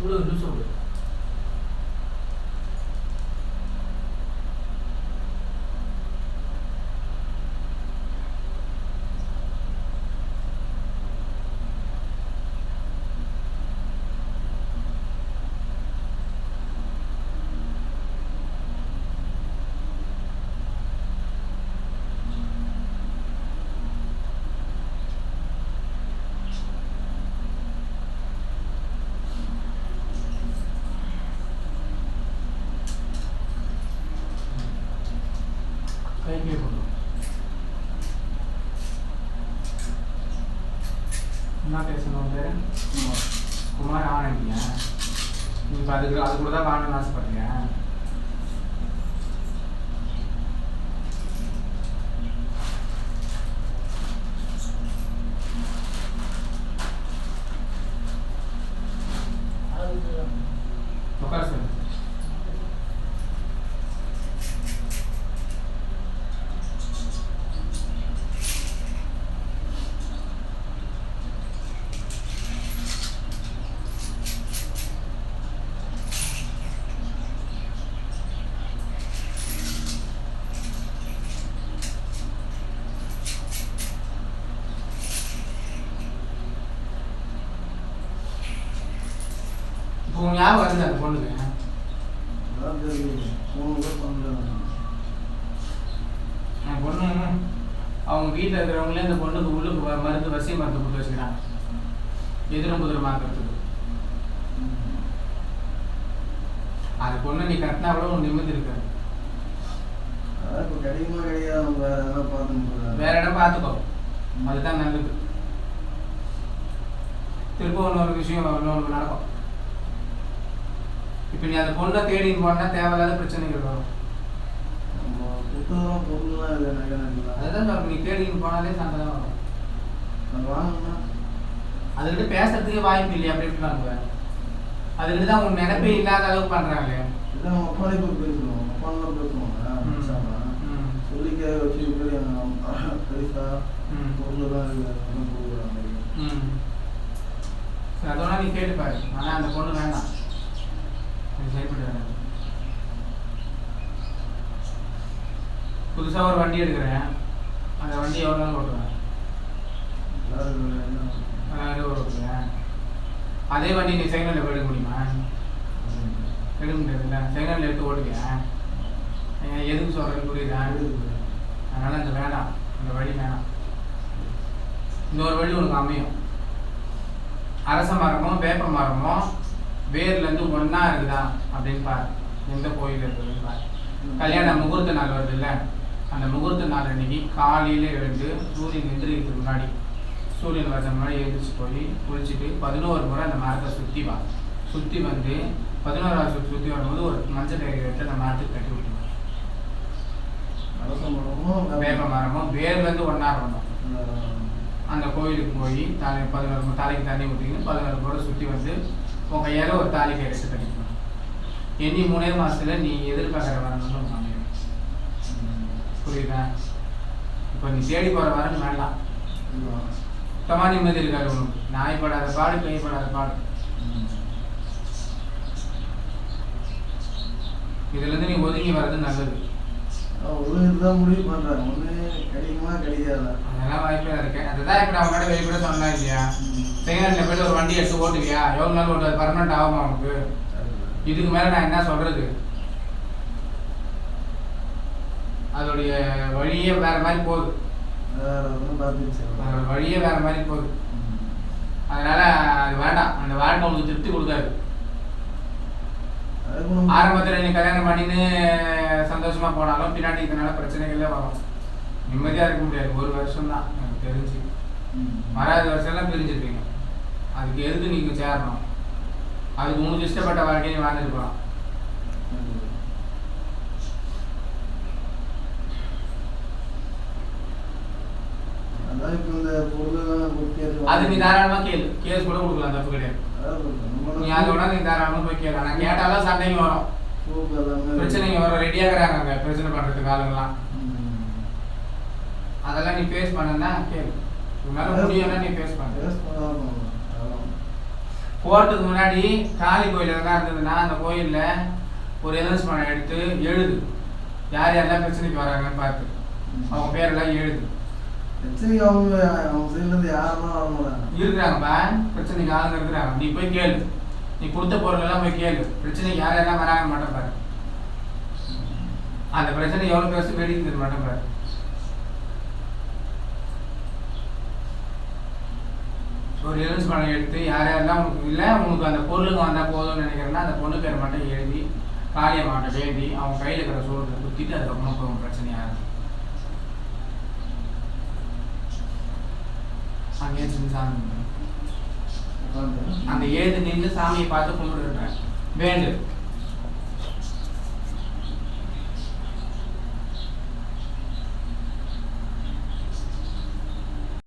除了就受不了 என்ன பேசணும் பேரு குமார் ஆனந்தியா நீ இப்போ அதுக்கு அது கூட தான் வாங்கணும்னு ஆசைப்படுறியா? உங்க உன் ஞாபகம் வருது அந்த பொண்ணுக்கு. அந்த பொண்ணு அவங்க வீட்டில் இருக்கிறவங்களே அந்த பொண்ணுக்கு உள்ளுக்கு மருந்து வசிய மருந்து கொடுத்து வச்சுக்கிறாங்க. எதிரும் புதிரமாக்கிறதுக்கு அது பொண்ணு நீ கட்டினா கூட உன் நிமிந்து இருக்காது. கிடையாது வேற இடம் பார்த்துக்கோ. அதுதான் நல்லது. திரும்ப இன்னொரு விஷயம் இன்னொன்று நடக்கும். இப்போ நீ அந்த பொண்ணை தேடின்னு போனா தேவையில்லாத பிரச்சனைகள் வரும். அதுதான் நீ தேடின்னு போனாலே சண்டை தான் வரும். அதுக்கிட்ட பேசுறதுக்கே வாய்ப்பு இல்லையா? அப்படி எப்படி வாங்குவேன் அதுக்கிட்ட தான் உன் நினைப்பே இல்லாத அளவுக்கு பண்றாங்களே இல்லை அவங்க அப்பாலே போய் பேசுவோம். அப்பாலாம் பேசுவாங்க. சொல்லிக்க வச்சு இப்படி பெருசா கொடுக்குறாங்க ம். சரி அதோட நீ கேட்டுப்பாரு. ஆனால் அந்த பொண்ணு வேண்டாம் புதுசாக ஒரு வண்டி எடுக்கிறேன். அந்த வண்டி எவ்வளோ நாள் ஓட்டுவேன்? ஓட்டுவேன். அதே வண்டி நீ செகண்ட் எடுக்க முடியுமா? எடுக்க முடியாதுல்ல. செகண்ட் எடுத்து ஓட்டுவியா ஏன் எதுக்கு சொல்கிறேன்னு புரியுதா? அதனால் அந்த வேண்டாம் அந்த வழி வேணாம். இன்னொரு வழி உனக்கு அமையும். அரச மரமோ வேப்ப மரமோ வேர்லேருந்து ஒன்றா இருக்குதா அப்படின்னு பாரு. எந்த கோயில் இருக்குதுன்னு பாரு. கல்யாண முகூர்த்த நாள் வருது இல்லை அந்த முகூர்த்த நாள் அன்னைக்கு காலையில் எழுந்து சூரியன் எந்திரிக்கிறதுக்கு முன்னாடி சூரியன் வர முன்னாடி எழுந்திரிச்சு போய் குளிச்சுட்டு பதினோரு முறை அந்த மரத்தை சுற்றி வா. சுற்றி வந்து பதினோராவது சுற்றி சுற்றி வரும்போது ஒரு மஞ்சள் கயிறு எடுத்து அந்த மரத்துக்கு கட்டி விட்டுருவாங்க வேப்ப மரமும் வேர்லேருந்து ஒன்றா இருக்கணும் அந்த கோயிலுக்கு போய் தலை பதினோரு தலைக்கு தண்ணி ஊற்றிக்கிட்டு பதினோரு முறை சுற்றி வந்து உன் கையால் ஒரு தாலி கயிறு கட்டிக்கணும் எண்ணி மூணே மாசத்துல நீ எதிர்பார்க்குற வரணும்னு உனக்கு அமையும் புரியுதா? இப்போ நீ தேடி போகிற வரணும் வேண்டாம். சுத்தமாக நிம்மதி இருக்காது உனக்கு. நாய் படாத பாடு பேய் படாத பாடு. இதுலேருந்து நீ ஒதுங்கி வர்றது நல்லது. ஒழுங்கு தான் முடிவு ஒண்ணு கிடைக்குமா கிடைக்காதா அதெல்லாம் வாய்ப்பே இருக்கு அதுதான் இப்போ நான் வெளிப்பட சொன்னா இல்லையா? செகண்ட் போயிட்டு ஒரு வண்டி எடுத்து ஓட்டுவியா? எவ்வளோ நாள் ஓட்டுவது பர்மனெண்ட் ஆகுமா உனக்கு? இதுக்கு மேலே நான் என்ன சொல்றது? அதோடைய வழியே வேற மாதிரி போகுது. வழியே வேற மாதிரி போகுது. அதனால அது வேண்டாம். அந்த வாழ்க்கை உனக்கு திருப்தி கொடுக்காது. ஆரம்பத்தில் நீ கல்யாணம் பண்ணின்னு சந்தோஷமா போனாலும் பின்னாடி இதனால பிரச்சனைகளே வரும். நிம்மதியா இருக்க முடியாது. ஒரு வருஷம் தான் எனக்கு தெரிஞ்சு. மறாத வருஷம்லாம் பிரிஞ்சிருப்பீங்க. அதுக்கு எதுக்கு நீங்க சேரணும்? அதுக்கு உங்களுக்கு இஷ்டப்பட்ட வாழ்க்கையை நீ வாழ்ந்துட்டு போகலாம் அது நீ தாராளமா கேளு. கேஸ் கூட கொடுக்கலாம் தப்பு கிடையாது. நீ அதோட நீ தாராளமா போய் கேளு. நான் கேட்டாலும் சண்டைங்க வரும். பிரச்சனைங்க வரும். ரெடியாகிறாங்க அங்க பிரச்சனை பண்றதுக்கு ஆளுங்கலாம் ம். அதெல்லாம் நீ ஃபேஸ் பண்ணனா கேளு. உன்னால முடியும்னா நீ ஃபேஸ் பண்ணு. போகிறதுக்கு முன்னாடி காளி கோயில் எதனா இருந்ததுன்னா அந்த கோயிலில் ஒரு எலன்ஸ் பணம் எடுத்து எழுது. யார் யாரெல்லாம் பிரச்சனைக்கு வராங்கன்னு பார்த்து. அவங்க பேரெல்லாம் எழுது. பிரச்சனைக்கு அவங்க அவங்க சைட்லேருந்து யாரெல்லாம் வர மாட்டாங்க இருக்கிறாங்கப்பா. பிரச்சனைக்கு ஆளுங்க இருக்கிறாங்க. நீ போய் கேளு. நீ கொடுத்த பொருள் எல்லாம் போய் கேளு. பிரச்சனைக்கு யார் யாரெல்லாம் வராங்கன்னு மட்டும் பாரு. அந்த பிரச்சனை எவ்வளோ பேச வேடிக்கிறது மட்டும் பாரு. ஒரு எலுமிச்சு பழம் எடுத்து யார் யாரெல்லாம் இல்லை உனக்கு அந்த பொருளுக்கு வந்தால் போதும்னு நினைக்கிறேன்னா அந்த பொண்ணு பேர் மட்டும் எழுதி காளியம்மாட்ட வேண்டி அவங்க கையில் இருக்கிற சோறு குத்திட்டு அதுக்கப்புறம் போகும் பிரச்சனையாக இருக்கும். அங்கேயே சின்ன சாமி. அந்த ஏது நின்று சாமியை பார்த்து கும்பிடுறேன். வேண்டு.